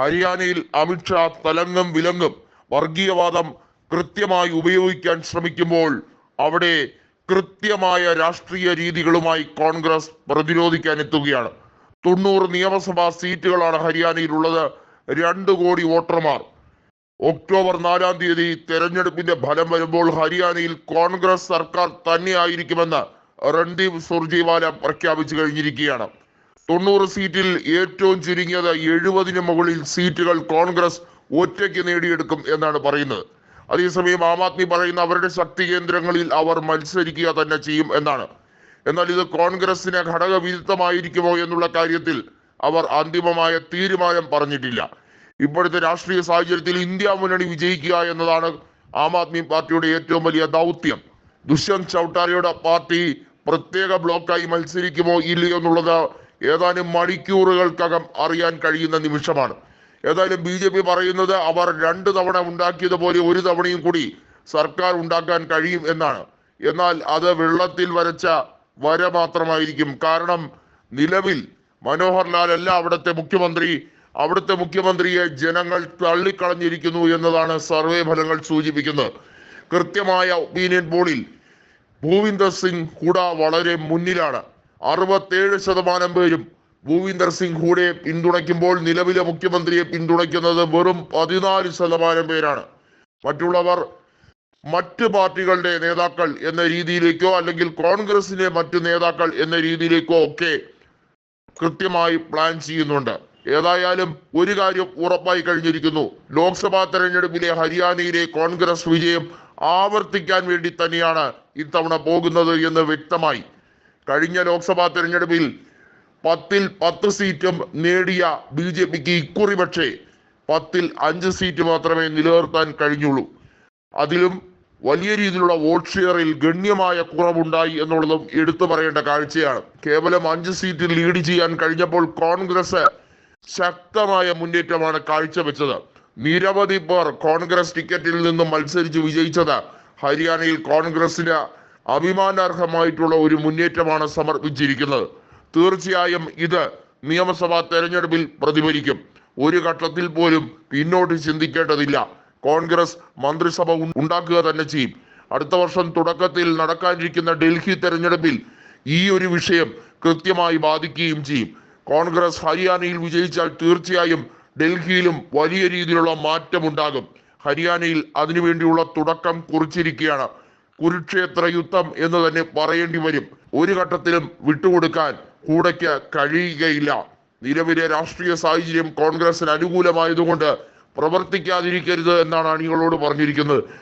ഹരിയാനയിൽ അമിത്ഷാ തലങ്ങും വിലങ്ങും വർഗീയവാദം കൃത്യമായി ഉപയോഗിക്കാൻ ശ്രമിക്കുമ്പോൾ അവിടെ കൃത്യമായ രാഷ്ട്രീയ രീതികളുമായി കോൺഗ്രസ് പ്രതിരോധിക്കാൻ എത്തുകയാണ്. തൊണ്ണൂറ് നിയമസഭാ സീറ്റുകളാണ് ഹരിയാനയിലുള്ളത്. രണ്ട് കോടി വോട്ടർമാർ. ഒക്ടോബർ നാലാം തീയതി തെരഞ്ഞെടുപ്പിന്റെ ഫലം വരുമ്പോൾ ഹരിയാനയിൽ കോൺഗ്രസ് സർക്കാർ തന്നെയായിരിക്കുമെന്ന് രൺദീപ് സുർജേവാല പ്രഖ്യാപിച്ചു കഴിഞ്ഞിരിക്കുകയാണ്. തൊണ്ണൂറ് സീറ്റിൽ ഏറ്റവും ചുരുങ്ങിയത് എഴുപതിന് മുകളിൽ സീറ്റുകൾ കോൺഗ്രസ് ഒറ്റയ്ക്ക് നേടിയെടുക്കും എന്നാണ് പറയുന്നത്. അതേസമയം ആം ആദ്മി പറയുന്ന അവരുടെ ശക്തി കേന്ദ്രങ്ങളിൽ അവർ മത്സരിക്കുക തന്നെ ചെയ്യും എന്നാണ്. എന്നാൽ ഇത് കോൺഗ്രസിന് ഘടകവിരുദ്ധമായിരിക്കുമോ എന്നുള്ള കാര്യത്തിൽ അവർ അന്തിമമായ തീരുമാനം പറഞ്ഞിട്ടില്ല. ഇപ്പോഴത്തെ രാഷ്ട്രീയ സാഹചര്യത്തിൽ ഇന്ത്യ മുന്നണി വിജയിക്കുക എന്നതാണ് ആം ആദ്മി പാർട്ടിയുടെ ഏറ്റവും വലിയ ദൗത്യം. ദുഷ്യന്ത് ചൌട്ടാലയുടെ പാർട്ടി പ്രത്യേക ബ്ലോക്കായി മത്സരിക്കുമോ ഇല്ലയോ എന്നുള്ളത് ഏതാനും മണിക്കൂറുകൾക്കകം അറിയാൻ കഴിയുന്ന നിമിഷമാണ്. ഏതായാലും ബി ജെ പി പറയുന്നത് അവർ രണ്ട് തവണ ഉണ്ടാക്കിയതുപോലെ ഒരു തവണയും കൂടി സർക്കാർ ഉണ്ടാക്കാൻ കഴിയും എന്നാണ്. എന്നാൽ അത് വെള്ളത്തിൽ വരച്ച വര മാത്രമായിരിക്കും. കാരണം നിലവിൽ മനോഹർ ലാൽ അല്ല അവിടുത്തെ മുഖ്യമന്ത്രി. അവിടുത്തെ മുഖ്യമന്ത്രിയെ ജനങ്ങൾ തള്ളിക്കളഞ്ഞിരിക്കുന്നു എന്നതാണ് സർവേ ഫലങ്ങൾ സൂചിപ്പിക്കുന്നത്. കൃത്യമായ ഒപ്പീനിയൻ പോളിൽ ഭൂവിന്ദർ സിംഗ് കൂടാ വളരെ മുന്നിലാണ്. അറുപത്തേഴ് ശതമാനം പേരും ഭൂവിന്ദർ സിംഗ് ഹൂഡയെ പിന്തുണയ്ക്കുമ്പോൾ നിലവിലെ മുഖ്യമന്ത്രിയെ പിന്തുണയ്ക്കുന്നത് വെറും പതിനാല് ശതമാനം പേരാണ്. മറ്റുള്ളവർ മറ്റ് പാർട്ടികളുടെ നേതാക്കൾ എന്ന രീതിയിലേക്കോ അല്ലെങ്കിൽ കോൺഗ്രസിന്റെ മറ്റു നേതാക്കൾ എന്ന രീതിയിലേക്കോ ഒക്കെ കൃത്യമായി പ്ലാൻ ചെയ്യുന്നുണ്ട്. ഏതായാലും ഒരു കാര്യം ഉറപ്പായി കഴിഞ്ഞിരിക്കുന്നു. ലോക്സഭാ തെരഞ്ഞെടുപ്പിലെ ഹരിയാനയിലെ കോൺഗ്രസ് വിജയം ആവർത്തിക്കാൻ വേണ്ടി തന്നെയാണ് ഇത്തവണ പോകുന്നത് എന്ന് വ്യക്തമായി കഴിഞ്ഞ ലോക്സഭാ തെരഞ്ഞെടുപ്പിൽ പത്തിൽ പത്ത് സീറ്റും നേടിയ ബി ജെ പിക്ക് ഇക്കുറി പക്ഷേ പത്തിൽ അഞ്ച് സീറ്റ് മാത്രമേ നിലനിർത്താൻ കഴിഞ്ഞുള്ളൂ. അതിലും വലിയ രീതിയിലുള്ള വോട്ട് ഷെയറിൽ ഗണ്യമായ കുറവുണ്ടായി എന്നുള്ളതും എടുത്തു പറയേണ്ട കാഴ്ചയാണ്. കേവലം അഞ്ച് സീറ്റിൽ ലീഡ് ചെയ്യാൻ കഴിഞ്ഞപ്പോൾ കോൺഗ്രസ് ശക്തമായ മുന്നേറ്റമാണ് കാഴ്ചവെച്ചത്. നിരവധി പേർ കോൺഗ്രസ് ടിക്കറ്റിൽ നിന്നും മത്സരിച്ച് വിജയിച്ചത്. ഹരിയാനയിൽ കോൺഗ്രസിന് അഭിമാനാർഹമായിട്ടുള്ള ഒരു മുന്നേറ്റമാണ് സമർപ്പിച്ചിരിക്കുന്നത്. തീർച്ചയായും ഇത് നിയമസഭാ തെരഞ്ഞെടുപ്പിൽ പ്രതിഫലിക്കും. ഒരു ഘട്ടത്തിൽ പോലും പിന്നോട്ട് ചിന്തിക്കേണ്ടതില്ല. കോൺഗ്രസ് മന്ത്രിസഭ ഉണ്ടാക്കുക തന്നെ ചെയ്യും. അടുത്ത വർഷം തുടക്കത്തിൽ നടക്കാനിരിക്കുന്ന ഡൽഹി തെരഞ്ഞെടുപ്പിൽ ഈ ഒരു വിഷയം കൃത്യമായി ബാധിക്കുകയും ചെയ്യും. കോൺഗ്രസ് ഹരിയാനയിൽ വിജയിച്ചാൽ തീർച്ചയായും ഡൽഹിയിലും വലിയ രീതിയിലുള്ള മാറ്റമുണ്ടാകും. ഹരിയാനയിൽ അതിനുവേണ്ടിയുള്ള തുടക്കം കുറിച്ചിരിക്കുകയാണ്. കുരുക്ഷേത്ര യുദ്ധം എന്ന് തന്നെ പറയേണ്ടി വരും. ഒരു ഘട്ടത്തിലും വിട്ടുകൊടുക്കാൻ കൂടയ്ക്ക് കഴിയുകയില്ല. നിലവിലെ രാഷ്ട്രീയ സാഹചര്യം കോൺഗ്രസിന് അനുകൂലമായതുകൊണ്ട് പ്രവർത്തിക്കാതിരിക്കരുത് എന്നാണ് അണികളോട് പറഞ്ഞിരിക്കുന്നത്.